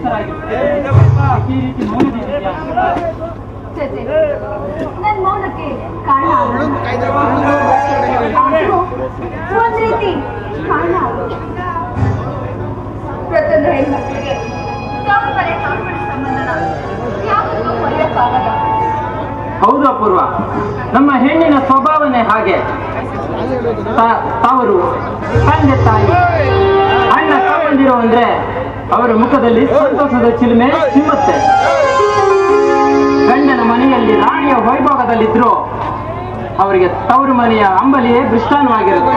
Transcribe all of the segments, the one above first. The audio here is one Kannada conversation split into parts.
ಈ ರೀತಿ ಮೌನಕ್ಕೆ ಕಾರಣ ಒಂದ್ ರೀತಿ ಕಾರಣ. ಪ್ರತಿಯೊಂದು ಹೆಣ್ಮಕ್ಳಿಗೆ ತವ್ರ ಮನೆ ಸಂಬಂಧನ ಯಾವತ್ತೂ ಮರೆಯಕ್ಕಾಗಲ್ಲ ಹೌದು ಅಪೂರ್ವ. ನಮ್ಮ ಹೆಣ್ಣಿನ ಸ್ವಭಾವನೆ ಹಾಗೆ. ಅವರು ತವರು ತಂದೆ ತಾಯಿ. ಅಣ್ಣ ತಮ್ಮಂದಿರು ಅಂದ್ರೆ ಅವರ ಮುಖದಲ್ಲಿ ಸಂತೋಷದ ಚಿಲುಮೆ ಚಿಮ್ಮುತ್ತೆ. ಗಂಡನ ಮನೆಯಲ್ಲಿ ರಾಣಿಯ ವೈಭವದಲ್ಲಿದ್ರು ಅವರಿಗೆ ತವರು ಮನೆಯ ಅಂಬಲಿಯೇ ದೃಷ್ಟಾನವಾಗಿರುತ್ತೆ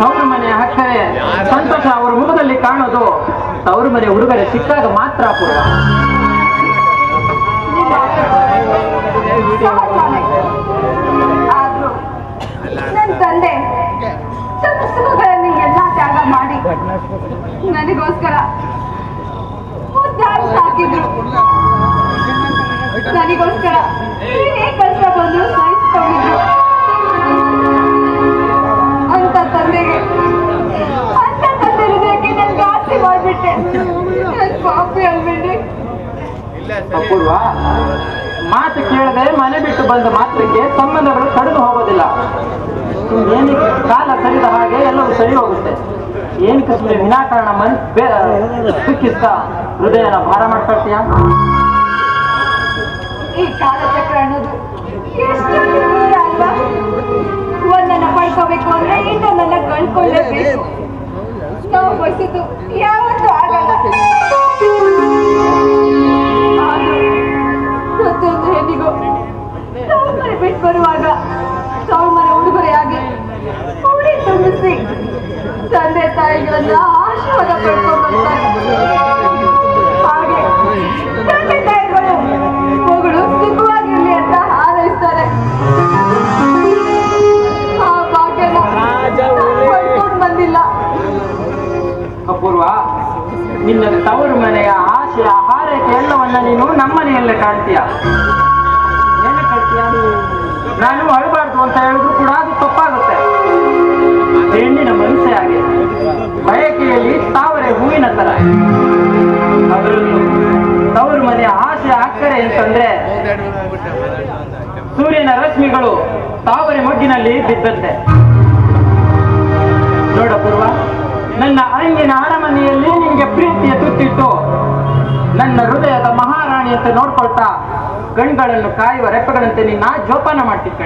ತವರು ಮನೆಯ ಹಕ್ಕರೆ ಸಂತೋಷ ಅವರ ಮುಖದಲ್ಲಿ ಕಾಣೋದು ತವರು ಮನೆ ಉಡುಗೊರೆ ಸಿಕ್ಕಾಗ ಮಾತ್ರ ಅಪೂರ್ವ. ನನಗೋಸ್ಕರ ಮುದ್ದಾಡಿ ಸಾಕಿದ್ರು. ನನಗೋಸ್ಕರ ಏನೇ ಕಷ್ಟ ಬಂದ್ರು ಸಹಿಸ್ಕೊಂಡಿದ್ರು ಅಂತ ತಂದೆಗೆ, ಅಂತ ತಂದೆ ಹೃದಯಕ್ಕೆ ನಾನು ಆಸೆ ಮಾಡ್ಬಿಟ್ಟೆ. ನನ್ ಪಾಪಿ ಅಲ್ಬಿಡ್ರಿ ಅಪೂರ್ವ, ಮಾತು ಕೇಳದೆ ಮನೆ ಬಿಟ್ಟು ಬಂದ ಮಾತ್ರಕ್ಕೆ ಸಂಬಂಧಗಳು ಕಡಿದು ಹೋಗೋದಿಲ್ಲ. ಏನಕ್ಕೆ ಕಾಲ ಸರಿದ ಹಾಗೆ ಎಲ್ಲವೂ ಸರಿ ಹೋಗುತ್ತೆ. ಏನ್ ಸುಮ್ಮನೆ ವಿನಾಕಾರಣ ಮನ್ ಬೇರೆ ದುಃಖಿಸ್ತಾ ಹೃದಯನ ಭಾರ ಮಾಡ್ಕೊಳ್ತೀಯ? ಈ ಅನ್ನೋದು ಒಂದನ್ನ ಅಂದ್ರೆ ಯಾವತ್ತೂ ಆಗಲ್ಲ. ಪ್ರತಿಯೊಂದು ಹೆಣ್ಣಿಗೂ ಬಿಟ್ಟು ಬರುವಾಗ ತವ್ರ ತಂದೆ ತಾಯಿಗಳನ್ನ ಆಶೀರ್ವಾದ ಪಡ್ಕೊಂಡು ಬರ್ತಾರೆ ಹಾಗೆ ತಂದೆ ತಾಯಿಗಳು ಮಗಳು ಸುಖವಾಗಿರ್ಲಿ ಅಂತ ಹಾರೈಸ್ತಾರೆ. ಆ ಭಾಗ್ಯನ ಪಡ್ಕೊಂಡು ಬಂದಿಲ್ಲ. ಅಪೂರ್ವ ನಿನ್ನ ತವರು ಮನೆಯ ಆಶೆ ಆಹಾರಕ್ಕೆ ಎಲ್ಲವನ್ನ ನೀನು ನಮ್ಮನೆಯಲ್ಲೇ ಕಾಣ್ತೀಯ? ಏನು ಕಾಣ್ತೀಯ? ನಾನು ಅಳಬಾರ್ದು ಅಂತ ಹೇಳಿದ್ರು ಕೂಡ ಅದು ತಪ್ಪಾಗುತ್ತೆ. ಹೆಣ್ಣಿನ ಮನಸ್ಸೇ ಹಾಗೆ. ಬಯಕೆಯಲ್ಲಿ ತಾವರೆ ಹೂವಿನ ತರ. ತವರು ಮನೆಯ ಆಸೆ ಅಕ್ಕರೆ ಅಂತಂದ್ರೆ ಸೂರ್ಯನ ರಶ್ಮಿಗಳು ತಾವರೆ ಮೊಗ್ಗಿನಲ್ಲಿ ಬಿದ್ದಂತೆ. ನೋಡ ಪೂರ್ವ, ನನ್ನ ಅರಂಗಿನ ಅರಮನೆಯಲ್ಲಿ ನಿಮಗೆ ಪ್ರೀತಿಯ ತುತ್ತಿಟ್ಟು ನನ್ನ ಹೃದಯದ ಮಹಾರಾಣಿ ಅಂತ ನೋಡ್ಕೊಳ್ತಾ ಗಣ್ಗಳನ್ನು ಕಾಯುವ ರೆಪ್ಪಗಳಂತೆ ನಿನ್ನ ಜೋಪಾನ ಮಾಡ್ತಿದ್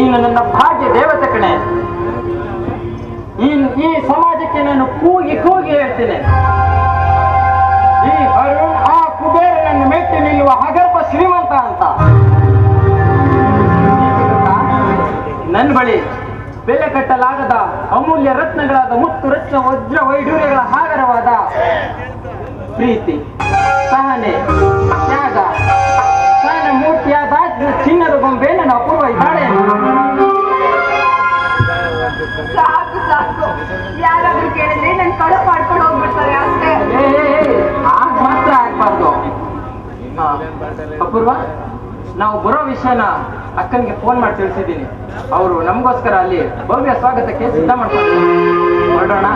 ನೀನು ನನ್ನ ಭಾಗ್ಯ ದೇವತೆ ಕಣೆ. ಈ ಸಮಾಜಕ್ಕೆ ನಾನು ಕೂಗಿ ಕೂಗಿ ಹೇಳ್ತೇನೆ. ಈ ಅರುಣ್, ಆ ಕುಬೇರನನ್ನು ಮೆಟ್ಟಿ ನಿಲ್ಲುವ ಹಗರ್ಪ ಶ್ರೀಮಂತ ಅಂತ. ನನ್ನ ಬಳಿ ಬೆಲೆ ಕಟ್ಟಲಾಗದ ಅಮೂಲ್ಯ ರತ್ನಗಳಾದ ಮುತ್ತು ರತ್ನ ವಜ್ರ ವೈಢೂರ್ಯಗಳ ಹಾಗರವಾದ ಪ್ರೀತಿ, ಸಹನೆ ಮಾಡ್ಕೊಂಡು ಹೋಗ್ಬಿಡ್ತಾರೆ ಅಷ್ಟೇ. ಆಗ ಮಾತ್ರ ಆಗ್ಬಾರ್ದು. ಅಪೂರ್ವ ನಾವು ಬರೋ ವಿಷಯನ ಅಕ್ಕನಿಗೆ ಫೋನ್ ಮಾಡಿ ತಿಳಿಸಿದ್ದೀನಿ. ಅವರು ನಮಗೋಸ್ಕರ ಅಲ್ಲಿ ಭವ್ಯ ಸ್ವಾಗತಕ್ಕೆ ಸಿದ್ಧ ಮಾಡ್ತಾರೆ ಹೊರಡೋಣ